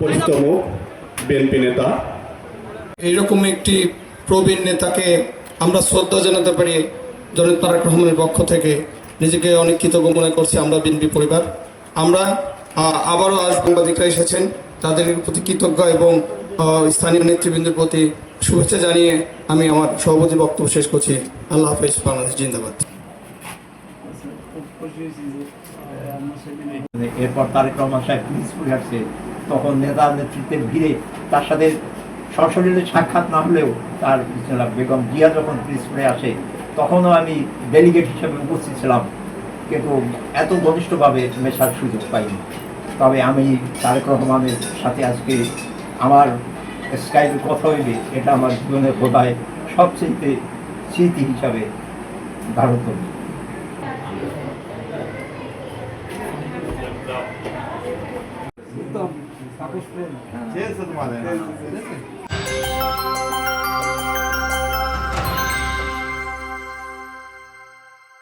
পরিচিতম BNP নেতা। এইরকম একটি প্রবীণ নেতাকে আমরা শ্রদ্ধা জানাতে পারি জনক তারেক রহমানের পক্ষ থেকে। নিজেকে অনেক কৃতজ্ঞ মনে করছি আমরা বিএনপি পরিবার। আমরা আবারও আজ সাংবাদিকরা এসেছেন। তাদের প্রতি কৃতজ্ঞ এবং স্থানীয় নেতৃবৃন্দের প্রতি শুভেচ্ছা জানিয়ে আমি আমার সভাপতি বক্তব্য শেষ করছি। আল্লাহ হাফিজ বাংলাদেশ জিন্দাবাদ। এরপর তারেক রহমান সাহেব আসছে। তখন নেতা নেতৃত্বের ভিড়ে তার সাথে সশরীরে সাক্ষাৎ না হলেও তার বেগম জিয়া যখন পিরিজপুরে আসে, তখনও আমি ডেলিগেট হিসেবে উপস্থিত ছিলাম। কিন্তু এত ঘনিষ্ঠভাবে মেশার সুযোগ পাইনি। তবে আমি তারেক রহমানের সাথে আজকে আমার স্কাইপে কথা হইবে, এটা আমার জীবনের বোধহয় সবচেয়ে স্মৃতি হিসাবে ধারণ Apostol. Şey yazıldı madem.